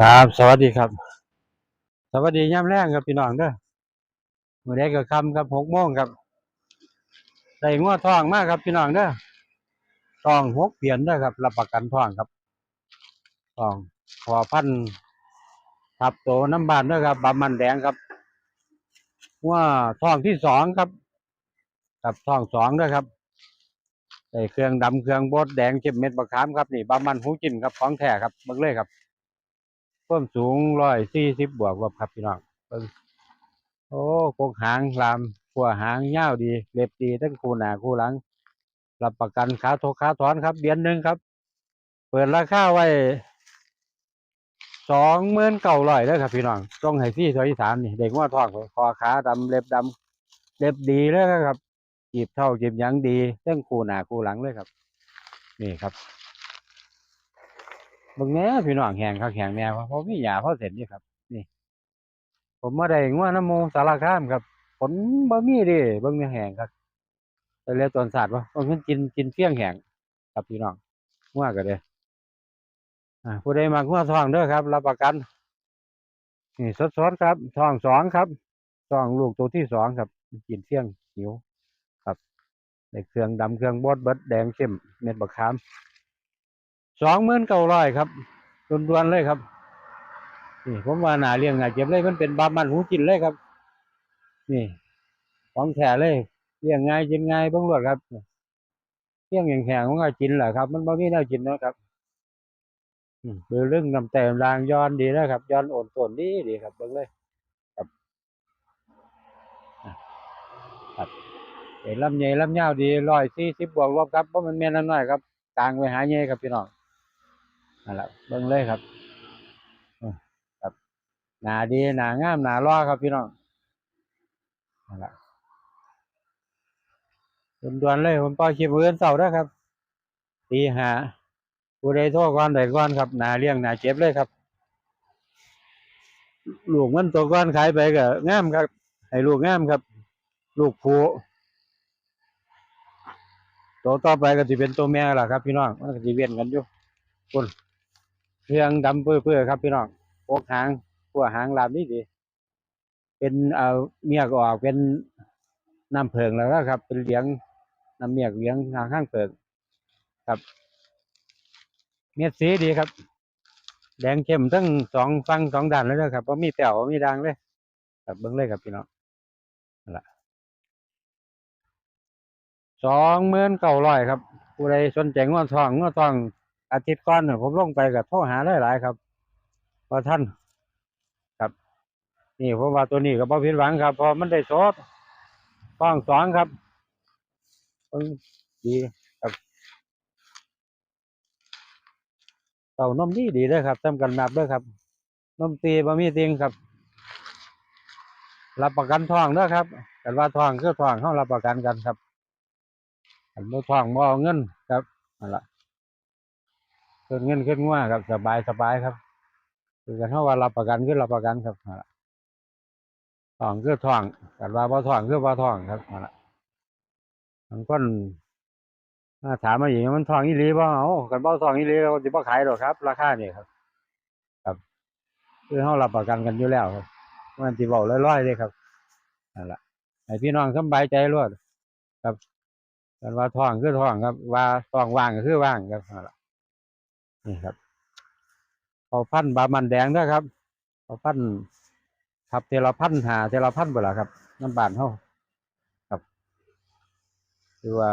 ครับ สวัสดีครับ สวัสดีย่ำแรงครับพี่น้องเด้อมื่อใดก็คำครับหกโมงครับใส่งัวทองมากครับพี่น้องเด้อทองหกเปลี่ยนเด้อครับ รับประกันทองครับทองพอพันทับโตน้ำบานเด้อครับบามันแดงครับ ว่าทองที่สองครับกับทองสองเด้อครับใส่เครื่องดำเครื่องบดแดงเจ็บเม็ดบะขามครับนี่บามันหูจินครับของแท้ครับเบิ่งเลยครับ ความสูงร้อยสี่สิบบวกลบครับพี่น้องโอ้กกหางลามขัวหางยาวดีเล็บดีทั้งคู่หนาคู่หลัง รับประกันขาโทขาถอนครับเดือนหนึ่งครับ เปิดราคาไว้สองหมื่นเก้าร้อยเลยครับ พี่น้องต้องให้พี่ถอยสามนี่เด็กว่าทองคอขาดำเล็บดำเล็บดีเลยครับจีบเท่าจีบยังดีทั้งคู่หนาคู่หลังเลยครับ นี่ครับ บางแหน่พี่น้องแหงคักแหงแน่เพราะมีหยาเพราะเสร็จนี่ครับ นี่ ผมมาได้งัวน้ำหมูสารคามครับผลบะมีเดิเบิ่งเนี่ยแหงครับไปเรียกตวนศาสตร์วะบางคนกินกินเฟี้ยงแหงครับพี่น้องงัวก็เด้ออ่าผู้ใดมางัวทองเด้อครับ รับประกัน นี่สดๆครับทองสองครับทองลูกตัวที่สองครับ กินเฟี้ยงหิวครับในเครื่องดำเครื่องบดเบิดแดงเข้มเม็ดบักขาม สองหมื่นเก้าร้อยครับดวนๆเลยครับนี่ผมว่าหนาเลี้ยงหนาเจ็บเลยมันเป็นบามันหูจินเลยครับ นี่ของแท้เลยเลี้ยงง่ายกินง่ายบิ่งรวดครับเลี้ยงแข็งๆมันก็กินแหละครับ มันบ่มีแนวกินนะครับเบือเรื่องนำแต้มรางย้อนดีนะครับย้อนโอนต้นดีดีครับเบิ่งเลยครับครับเห็นลำใหญ่ลำยาวดีร้อยสี่สิบบวกลบครับเพราะมันแม่นน้อยครับกลางไปหาใหญ่ครับพี่น้อง นั่นแหละเบิ่งเลยครับครับหนาดีหนางามหนาล้อครับพี่น้องนั่นแหละด่วนๆเลยผมปล่อยคลิปมื้อนเสาร์นะครับตีหาผู้ใดโทรก่อนใดก่อนครับหนาเลี้ยงหนาเจ็บเลยครับลูกมันตัวก้อนขายไปก็งามครับให้ลูกงามครับ ลูกผู้ตัวต่อไปก็จะเป็นตัวแม่ละครับ พี่น้องมันก็จะเวียนกันอยู่คน เรื่องดำเปื้อๆครับพี่น้องพวกหางพวกหางลามนี่ดี เป็นเอ่อเมียกออกเป็นน้ำเพิงแล้วนะครับ เป็นเหลียงน้ำเมียกเหลียงทางข้างเพิงครับ เม็ดสีดีครับ แดงเข้มทั้งสองฝั่งสองด้านเลยนะครับว่ามีแป้วบ่มีด่างเลย ครับเบิ้งเลยครับพี่น้องนั่นละสองหมื่นเก้าร้อยครับผู้ใดสนใจงวดทองงวดทอง อาทิตย์ก่อนน่ะผมลงไปกับโทรหาหลายๆครับพอท่านครับ นี่ผมว่าตัวนี้ก็บ่ผิดหวังครับ พอมันได้สดฟ้องสองครับดีครับเต่านมดีดีเลยครับทำกันนับด้วยครับนมตีบะมีติงครับ รับประกันทองด้อครับแต่ว่าทองคือทองเขารับประกันกันครับอันบ่ทองบ่เอาเงินครับนั่นแหละ ขึ้นเงินขึ้นง่วครับสบายสบายครับคือกันเท่าว่ารับประกันคือรับประกันครับนั่นล่ะท่องคือท่องกันว่าบ่ท่องคือบ่ท่องครับนั่นล่ะมันก็ถ้าถามมาอย่างนี้มันท่องอีหลีบ่เอากันบ่ท่องอีหลีเราสิบ่ขายหรอกครับ ราคาเนี่ครับ ครับคือเฮารับประกันกันอยู่แล้วครับมันสิเว้าลอยๆเลยครับนั่นล่ะให้พี่น้องสบายใจรวดครับกันว่าท่องคือท่องครับ ว่าท่องว่างก็คือว่างครับนั่นล่ะ นี่ครับเขาพันธ์บามันแดงด้วยครับเขาพันธุ์ครับเทลพันธ์หาเทลพันธุ์เปล่าครับน้ำบานเขาครับคือว่า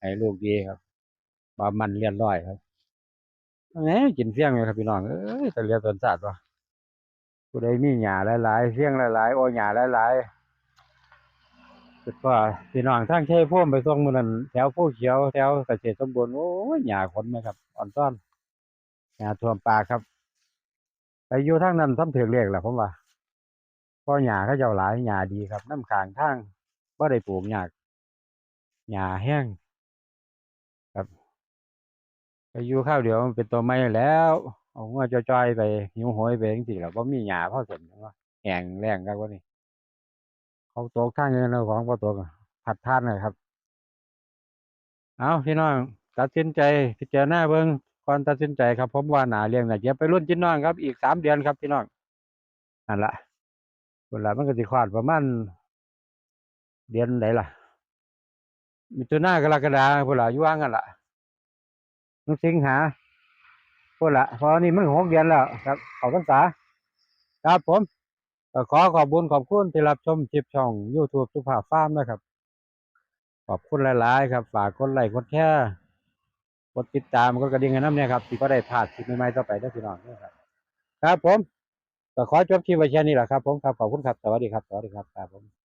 ให้ลูกดีครับบามันเรียนร้อยครับแหมกินเฟี้ยงเลยครับพี่น้องเอ้ยแต่เรียนตนศาสตร์วะผู้ใดมีหญ้าหลายๆเฟี้ยงหลายๆโอหญ้าหลายๆคือว่าพี่น้องทางเช่พุ่มไปส่งมันนั้นแถวผู้เขียวแถวเกษตรสมบูรณ์โอ้ยหญ้าคนไหมครับอ่อนต้อน หญ้าท่วมปาครับ ไปอยู่ทางนั้นซ้ำถึงเรียกแหละผมว่าเพราะหญ้าเขาเจ้าหลายหญ้าดีครับน้ำขางทางบ่ได้ปลูกยาหญ้าแห้งครับไปอยู่ข้าวเดียวมันเป็นตัวไม้แล้วเอางัวจอยๆไปหิวโหยไปจังซี่แหละบ่มีหญ้าพอสมว่าแห้งแล้งครับว่านี่เขาตกทางเงินเอาของบ่ตกอะพัดท่านเลยครับ เอาพี่น้องตัดสินใจพิจารณาเบิ่ง ก่อนตัดสินใจครับผมว่าหนาเลี้ยงน่ะจะไปรุ่นจิ้นน้องครับอีกสามเดือนครับพี่น้องนั่นละเวลามันก็สิคลอดประมาณเดือนไหนล่ะมิถุนากรกฎาพุ่นล่ะอยู่ว่างกันล่ะมันสิงหาพุ่นล่ะเพราะนี่มันหกเดือนแล้วครับเขาพรรษาครับผมขอขอบคุญขอบคุณที่รับชมคลิปช่อง YouTube สุภาพฟาร์มนะครับ ขอบคุณหลาย ๆ ครับ ฝากกดไลค์กดแชร์ กดติดตามกดกระดิ่งให้น้ำเนี่ยครับที่ก็ได้ถาดคลิปใหม่ๆต่อไปได้อพี่น้องเด้อครับ ครับผมก็ขอจบคลิปไว้แค่นี้แหละครับผมครับขอบคุณครับสวัสดีครับสวัสดีครับครับผม